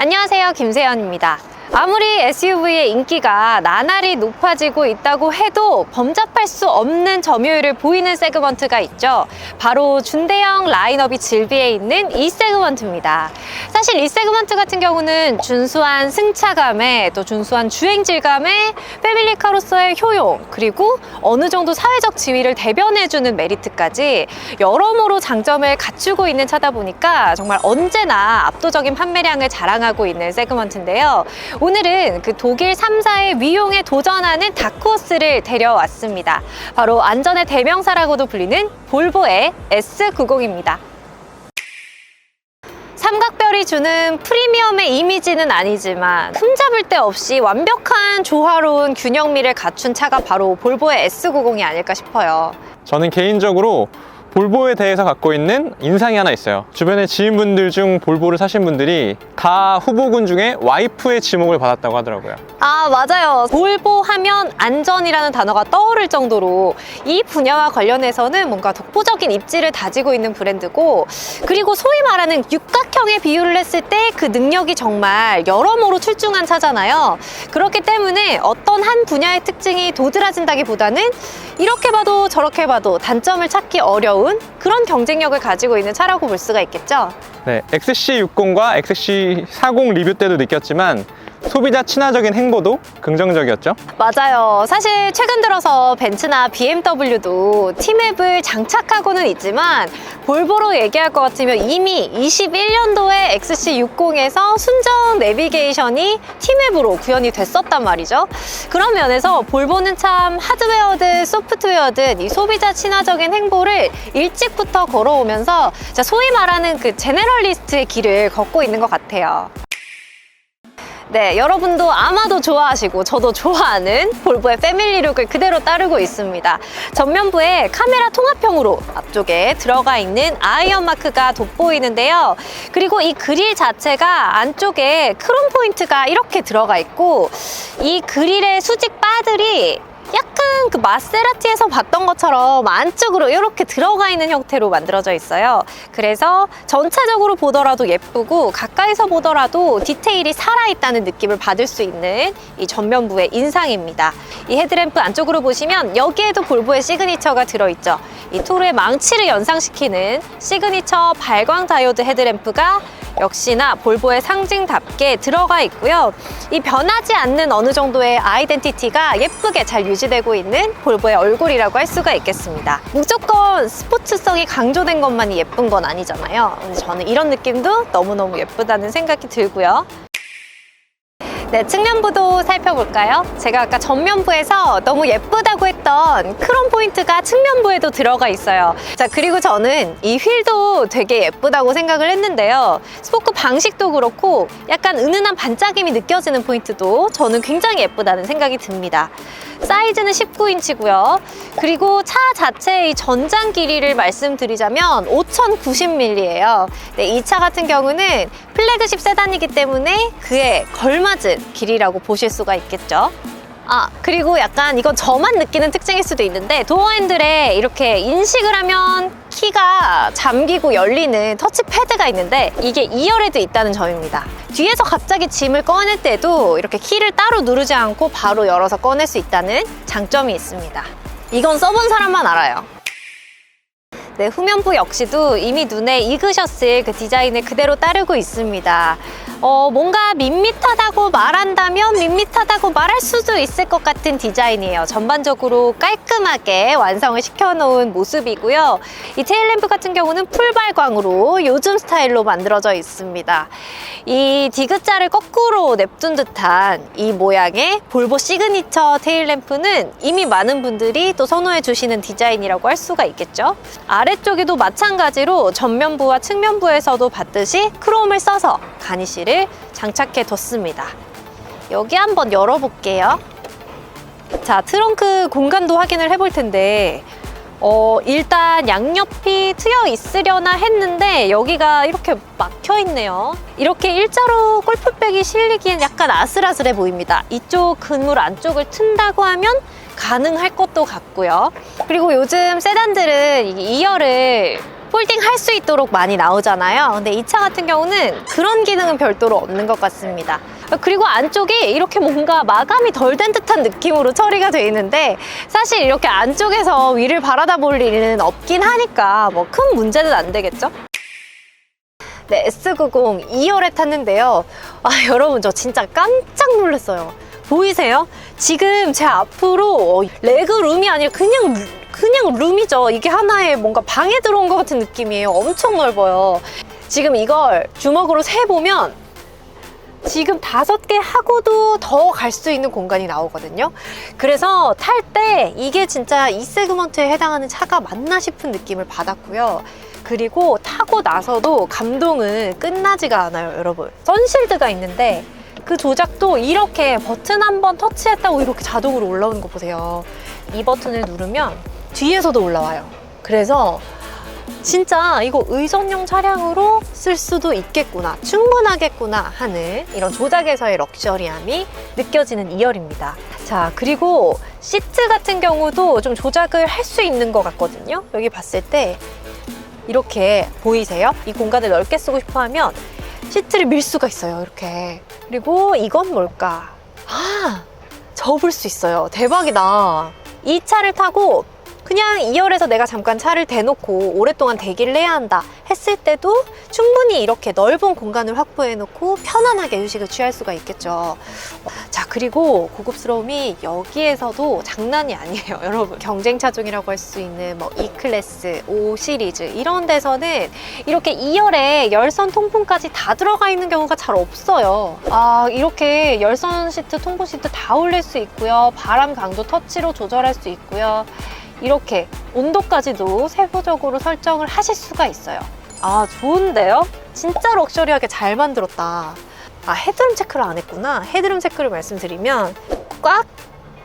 안녕하세요. 김세연입니다. 아무리 SUV의 인기가 나날이 높아지고 있다고 해도 범접할 수 없는 점유율을 보이는 세그먼트가 있죠. 바로 준대형 라인업이 즐비해 있는 이 세그먼트입니다. 사실 이 세그먼트 같은 경우는 준수한 승차감에 또 준수한 주행 질감에 패밀리카로서의 효용 그리고 어느 정도 사회적 지위를 대변해주는 메리트까지 여러모로 장점을 갖추고 있는 차다 보니까 정말 언제나 압도적인 판매량을 자랑하고 있는 세그먼트인데요. 오늘은 그 독일 3사의 위용에 도전하는 다크호스를 데려왔습니다. 바로 안전의 대명사라고도 불리는 볼보의 S90입니다. 삼각별이 주는 프리미엄의 이미지는 아니지만 흠잡을 데 없이 완벽한 조화로운 균형미를 갖춘 차가 바로 볼보의 S90이 아닐까 싶어요. 저는 개인적으로 볼보에 대해서 갖고 있는 인상이 하나 있어요. 주변에 지인분들 중 볼보를 사신 분들이 다 후보군 중에 와이프의 지목을 받았다고 하더라고요. 아, 맞아요. 볼보 하면 안전이라는 단어가 떠오를 정도로 이 분야와 관련해서는 뭔가 독보적인 입지를 다지고 있는 브랜드고 그리고 소위 말하는 육각형의 비유를 했을 때 그 능력이 정말 여러모로 출중한 차잖아요. 그렇기 때문에 어떤 한 분야의 특징이 도드라진다기보다는 이렇게 봐도 저렇게 봐도 단점을 찾기 어려운 그런 경쟁력을 가지고 있는 차라고 볼 수가 있겠죠. 네, XC60과 XC40 리뷰 때도 느꼈지만 소비자 친화적인 행보도 긍정적이었죠. 맞아요. 사실 최근 들어서 벤츠나 BMW도 T맵을 장착하고는 있지만 볼보로 얘기할 것 같으면 이미 21년도에 XC60에서 순정 내비게이션이 T맵으로 구현이 됐었단 말이죠. 그런 면에서 볼보는 참 하드웨어든 소프트웨어든 이 소비자 친화적인 행보를 일찍부터 걸어오면서 소위 말하는 그 제네럴리스트의 길을 걷고 있는 것 같아요. 네, 여러분도 아마도 좋아하시고 저도 좋아하는 볼보의 패밀리룩을 그대로 따르고 있습니다. 전면부에 카메라 통합형으로 앞쪽에 들어가 있는 아이언 마크가 돋보이는데요. 그리고 이 그릴 자체가 안쪽에 크롬 포인트가 이렇게 들어가 있고 이 그릴의 수직 바들이 약간 그 마세라티에서 봤던 것처럼 안쪽으로 이렇게 들어가 있는 형태로 만들어져 있어요. 그래서 전체적으로 보더라도 예쁘고 가까이서 보더라도 디테일이 살아있다는 느낌을 받을 수 있는 이 전면부의 인상입니다. 이 헤드램프 안쪽으로 보시면 여기에도 볼보의 시그니처가 들어있죠. 이 토르의 망치를 연상시키는 시그니처 발광 다이오드 헤드램프가 역시나 볼보의 상징답게 들어가 있고요. 이 변하지 않는 어느 정도의 아이덴티티가 예쁘게 잘 유지되고 있는 볼보의 얼굴이라고 할 수가 있겠습니다. 무조건 스포츠성이 강조된 것만이 예쁜 건 아니잖아요. 저는 이런 느낌도 너무너무 예쁘다는 생각이 들고요. 네, 측면부도 살펴볼까요? 제가 아까 전면부에서 너무 예쁘다고 했던 크롬 포인트가 측면부에도 들어가 있어요. 자, 그리고 저는 이 휠도 되게 예쁘다고 생각을 했는데요. 스포크 방식도 그렇고 약간 은은한 반짝임이 느껴지는 포인트도 저는 굉장히 예쁘다는 생각이 듭니다. 사이즈는 19인치고요. 그리고 차 자체의 전장 길이를 말씀드리자면 5090mm예요. 네, 이 차 같은 경우는 플래그십 세단이기 때문에 그에 걸맞은 길이라고 보실 수가 있겠죠. 아, 그리고 약간 이건 저만 느끼는 특징일 수도 있는데 도어 핸들에 이렇게 인식을 하면 키가 잠기고 열리는 터치 패드가 있는데 이게 2열에도 있다는 점입니다. 뒤에서 갑자기 짐을 꺼낼 때도 이렇게 키를 따로 누르지 않고 바로 열어서 꺼낼 수 있다는 장점이 있습니다. 이건 써본 사람만 알아요. 네, 후면부 역시도 이미 눈에 익으셨을 그 디자인을 그대로 따르고 있습니다. 어, 뭔가 밋밋하다고 말한다면 밋밋하다고 말할 수도 있을 것 같은 디자인이에요. 전반적으로 깔끔하게 완성을 시켜놓은 모습이고요. 이 테일램프 같은 경우는 풀발광으로 요즘 스타일로 만들어져 있습니다. 이 디귿자를 거꾸로 냅둔 듯한 이 모양의 볼보 시그니처 테일램프는 이미 많은 분들이 또 선호해 주시는 디자인이라고 할 수가 있겠죠. 아래쪽에도 마찬가지로 전면부와 측면부에서도 봤듯이 크롬을 써서 가니쉬를 장착해 뒀습니다. 여기 한번 열어볼게요. 자, 트렁크 공간도 확인을 해볼 텐데 어, 일단 양옆이 트여 있으려나 했는데 여기가 이렇게 막혀 있네요. 이렇게 일자로 골프백이 실리기엔 약간 아슬아슬해 보입니다. 이쪽 그물 안쪽을 튼다고 하면 가능할 것도 같고요. 그리고 요즘 세단들은 이 2열을 폴딩 할 수 있도록 많이 나오잖아요. 근데 이 차 같은 경우는 그런 기능은 별도로 없는 것 같습니다. 그리고 안쪽이 이렇게 뭔가 마감이 덜 된 듯한 느낌으로 처리가 되어 있는데 사실 이렇게 안쪽에서 위를 바라다 볼 일은 없긴 하니까 뭐 큰 문제는 안 되겠죠? 네, S90 2열에 탔는데요. 아, 여러분, 저 진짜 깜짝 놀랐어요. 보이세요? 지금 제 앞으로 어, 레그룸이 아니라 그냥, 루- 그냥 룸이죠. 이게 하나의 뭔가 방에 들어온 것 같은 느낌이에요. 엄청 넓어요. 지금 이걸 주먹으로 세보면 지금 다섯 개 하고도 더 갈 수 있는 공간이 나오거든요. 그래서 탈 때 이게 진짜 이 세그먼트에 해당하는 차가 맞나 싶은 느낌을 받았고요. 그리고 타고 나서도 감동은 끝나지가 않아요, 여러분. 선실드가 있는데 그 조작도 이렇게 버튼 한 번 터치했다고 이렇게 자동으로 올라오는 거 보세요. 이 버튼을 누르면 뒤에서도 올라와요. 그래서 진짜 이거 의전용 차량으로 쓸 수도 있겠구나, 충분하겠구나 하는 이런 조작에서의 럭셔리함이 느껴지는 2열입니다. 자, 그리고 시트 같은 경우도 좀 조작을 할 수 있는 것 같거든요. 여기 봤을 때 이렇게 보이세요? 이 공간을 넓게 쓰고 싶어 하면 시트를 밀 수가 있어요. 이렇게. 그리고 이건 뭘까? 아, 접을 수 있어요. 대박이다. 이 차를 타고 그냥 2열에서 내가 잠깐 차를 대놓고 오랫동안 대기를 해야 한다 했을 때도 충분히 이렇게 넓은 공간을 확보해 놓고 편안하게 휴식을 취할 수가 있겠죠. 자, 그리고 고급스러움이 여기에서도 장난이 아니에요, 여러분. 경쟁 차종이라고 할 수 있는 뭐 E클래스, O 시리즈 이런 데서는 이렇게 2열에 열선 통풍까지 다 들어가 있는 경우가 잘 없어요. 아, 이렇게 열선 시트, 통풍 시트 다 올릴 수 있고요. 바람 강도 터치로 조절할 수 있고요. 이렇게 온도까지도 세부적으로 설정을 하실 수가 있어요. 아, 좋은데요? 진짜 럭셔리하게 잘 만들었다. 아, 헤드룸 체크를 안 했구나. 헤드룸 체크를 말씀드리면 꽉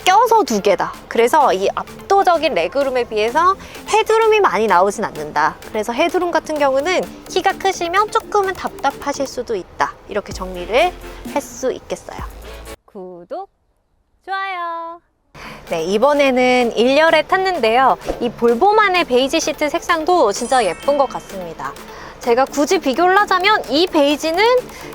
껴서 두 개다. 그래서 이 압도적인 레그룸에 비해서 헤드룸이 많이 나오진 않는다. 그래서 헤드룸 같은 경우는 키가 크시면 조금은 답답하실 수도 있다. 이렇게 정리를 할 수 있겠어요. 구독, 좋아요. 네, 이번에는 1열에 탔는데요. 이 볼보만의 베이지 시트 색상도 진짜 예쁜 것 같습니다. 제가 굳이 비교를 하자면 이 베이지는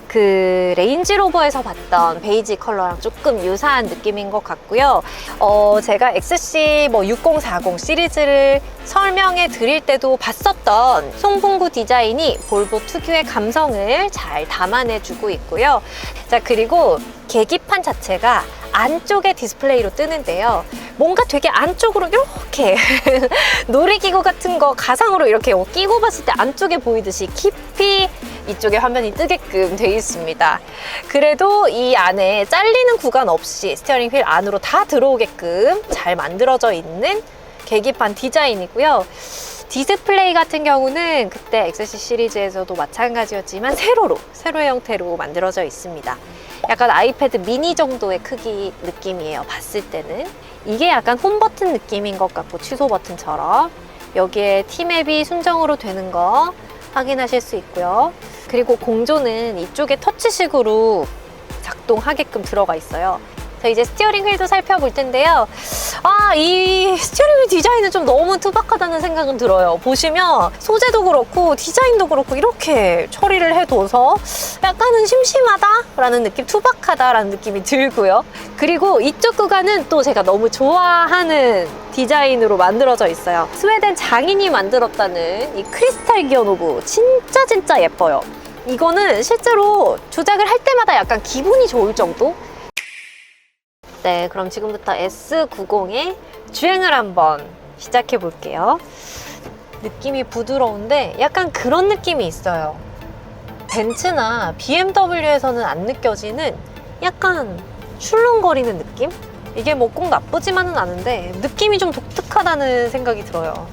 그 레인지로버에서 봤던 베이지 컬러랑 조금 유사한 느낌인 것 같고요. 어, 제가 XC 뭐 6040 시리즈를 설명해 드릴 때도 봤었던 송풍구 디자인이 볼보 특유의 감성을 잘 담아내주고 있고요. 자, 그리고 계기판 자체가 안쪽에 디스플레이로 뜨는데요. 뭔가 되게 안쪽으로 이렇게 놀이기구 같은 거 가상으로 이렇게 끼고 봤을 때 안쪽에 보이듯이 깊이 이쪽에 화면이 뜨게끔 되어 있습니다. 그래도 이 안에 잘리는 구간 없이 스티어링 휠 안으로 다 들어오게끔 잘 만들어져 있는 계기판 디자인이고요. 디스플레이 같은 경우는 그때 XC 시리즈에서도 마찬가지였지만 세로로, 세로의 형태로 만들어져 있습니다. 약간 아이패드 미니 정도의 크기 느낌이에요. 봤을 때는. 이게 약간 홈 버튼 느낌인 것 같고 취소 버튼처럼 여기에 티맵이 순정으로 되는 거 확인하실 수 있고요. 그리고 공조는 이쪽에 터치식으로 작동하게끔 들어가 있어요. 자, 이제 스티어링 휠도 살펴볼 텐데요. 아, 이 스티어링 휠 디자인은 좀 너무 투박하다는 생각은 들어요. 보시면 소재도 그렇고 디자인도 그렇고 이렇게 처리를 해둬서 약간은 심심하다라는 느낌, 투박하다라는 느낌이 들고요. 그리고 이쪽 구간은 또 제가 너무 좋아하는 디자인으로 만들어져 있어요. 스웨덴 장인이 만들었다는 이 크리스탈 기어 노브 진짜 진짜 예뻐요. 이거는 실제로 조작을 할 때마다 약간 기분이 좋을 정도? 네, 그럼 지금부터 S90의 주행을 한번 시작해 볼게요. 느낌이 부드러운데 약간 그런 느낌이 있어요. 벤츠나 BMW에서는 안 느껴지는 약간 출렁거리는 느낌? 이게 뭐 꼭 나쁘지만은 않은데 느낌이 좀 독특하다는 생각이 들어요.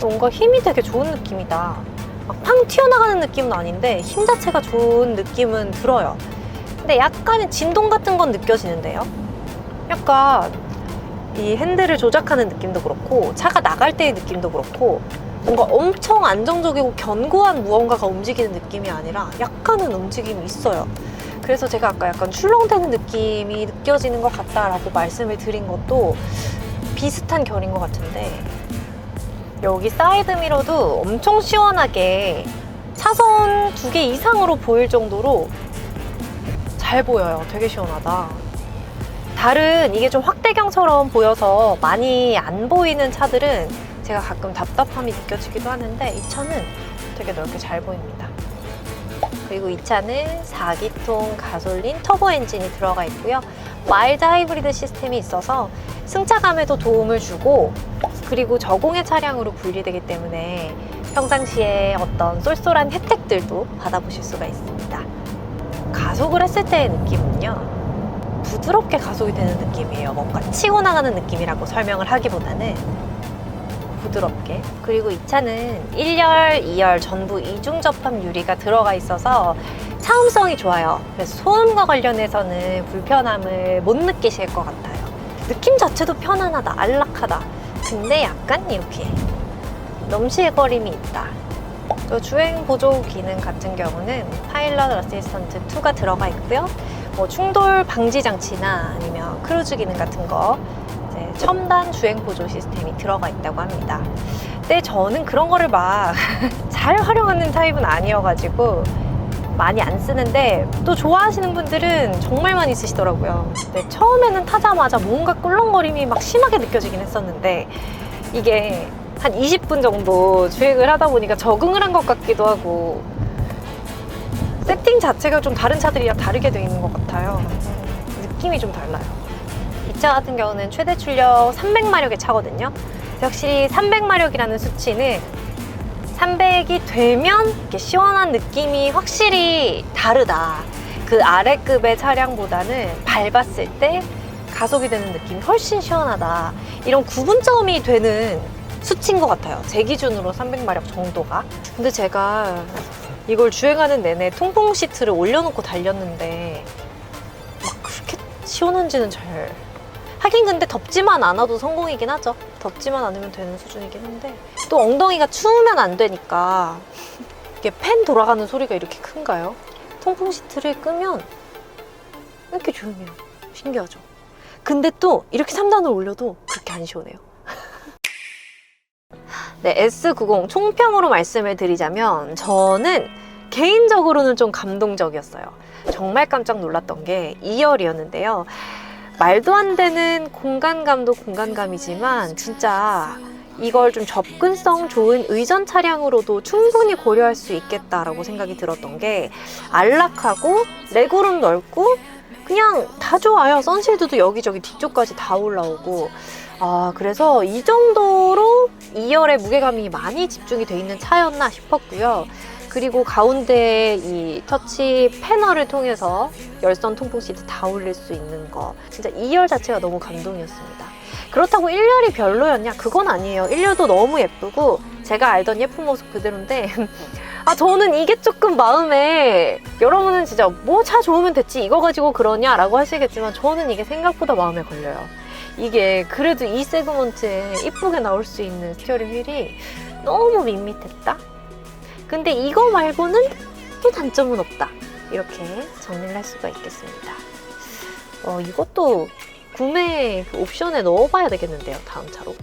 뭔가 힘이 되게 좋은 느낌이다. 막 팡 튀어나가는 느낌은 아닌데 힘 자체가 좋은 느낌은 들어요. 근데 약간의 진동 같은 건 느껴지는데요. 약간 이 핸들을 조작하는 느낌도 그렇고 차가 나갈 때의 느낌도 그렇고 뭔가 엄청 안정적이고 견고한 무언가가 움직이는 느낌이 아니라 약간은 움직임이 있어요. 그래서 제가 아까 약간 출렁대는 느낌이 느껴지는 것 같다라고 말씀을 드린 것도 비슷한 결인 것 같은데 여기 사이드 미러도 엄청 시원하게 차선 두 개 이상으로 보일 정도로 잘 보여요. 되게 시원하다. 다른 이게 좀 확대경처럼 보여서 많이 안 보이는 차들은 제가 가끔 답답함이 느껴지기도 하는데 이 차는 되게 넓게 잘 보입니다. 그리고 이 차는 4기통 가솔린 터보 엔진이 들어가 있고요. 마일드 하이브리드 시스템이 있어서 승차감에도 도움을 주고 그리고 저공해 차량으로 분리되기 때문에 평상시에 어떤 쏠쏠한 혜택들도 받아보실 수가 있습니다. 가속을 했을 때의 느낌은요. 부드럽게 가속이 되는 느낌이에요. 뭔가 치고 나가는 느낌이라고 설명을 하기보다는 부드럽게. 그리고 이 차는 1열, 2열 전부 이중 접합 유리가 들어가 있어서 차음성이 좋아요. 그래서 소음과 관련해서는 불편함을 못 느끼실 것 같아요. 느낌 자체도 편안하다, 안락하다. 근데 약간 이렇게 넘실거림이 있다. 또 주행 보조 기능 같은 경우는 파일럿 어시스턴트 2가 들어가 있고요. 뭐 충돌 방지 장치나 아니면 크루즈 기능 같은 거 첨단 주행 보조 시스템이 들어가 있다고 합니다. 근데 저는 그런 거를 막 잘 활용하는 타입은 아니어가지고 많이 안 쓰는데 또 좋아하시는 분들은 정말 많이 쓰시더라고요. 근데 처음에는 타자마자 뭔가 꿀렁거림이 막 심하게 느껴지긴 했었는데 이게 한 20분 정도 주행을 하다 보니까 적응을 한 것 같기도 하고 세팅 자체가 좀 다른 차들이랑 다르게 되어 있는 것 같아요. 느낌이 좀 달라요. 이 차 같은 경우는 최대 출력 300마력의 차거든요. 확실히 300마력이라는 수치는 300이 되면 이렇게 시원한 느낌이 확실히 다르다. 그 아래급의 차량보다는 밟았을 때 가속이 되는 느낌이 훨씬 시원하다. 이런 구분점이 되는 수치인 것 같아요. 제 기준으로 300마력 정도가. 근데 제가 이걸 주행하는 내내 통풍 시트를 올려놓고 달렸는데 막 그렇게 시원한지는 잘 하긴 근데 덥지만 않아도 성공이긴 하죠 덥지만 않으면 되는 수준이긴 한데 또 엉덩이가 추우면 안 되니까 이게 팬 돌아가는 소리가 이렇게 큰가요? 통풍 시트를 끄면 이렇게 조용해요 신기하죠? 근데 또 이렇게 3단을 올려도 그렇게 안 시원해요 네, S90 총평으로 말씀을 드리자면 저는 개인적으로는 좀 감동적이었어요. 정말 깜짝 놀랐던 게 2열이었는데요. 말도 안 되는 공간감도 공간감이지만 진짜 이걸 좀 접근성 좋은 의전 차량으로도 충분히 고려할 수 있겠다라고 생각이 들었던 게 안락하고 레그룸 넓고 그냥 다 좋아요. 선실드도 여기저기 뒤쪽까지 다 올라오고 아, 그래서 이 정도로 2열에 무게감이 많이 집중이 돼 있는 차였나 싶었고요. 그리고 가운데 이 터치 패널을 통해서 열선 통풍 시트 다 올릴 수 있는 거. 진짜 2열 자체가 너무 감동이었습니다. 그렇다고 1열이 별로였냐? 그건 아니에요. 1열도 너무 예쁘고 제가 알던 예쁜 모습 그대로인데 아 저는 이게 조금 마음에 여러분은 진짜 뭐 차 좋으면 됐지 이거 가지고 그러냐라고 하시겠지만 저는 이게 생각보다 마음에 걸려요. 이게 그래도 이 세그먼트에 이쁘게 나올 수 있는 스티어링 휠이 너무 밋밋했다. 근데 이거 말고는 또 단점은 없다. 이렇게 정리를 할 수가 있겠습니다. 어, 이것도 구매 그 옵션에 넣어봐야 되겠는데요, 다음 차로.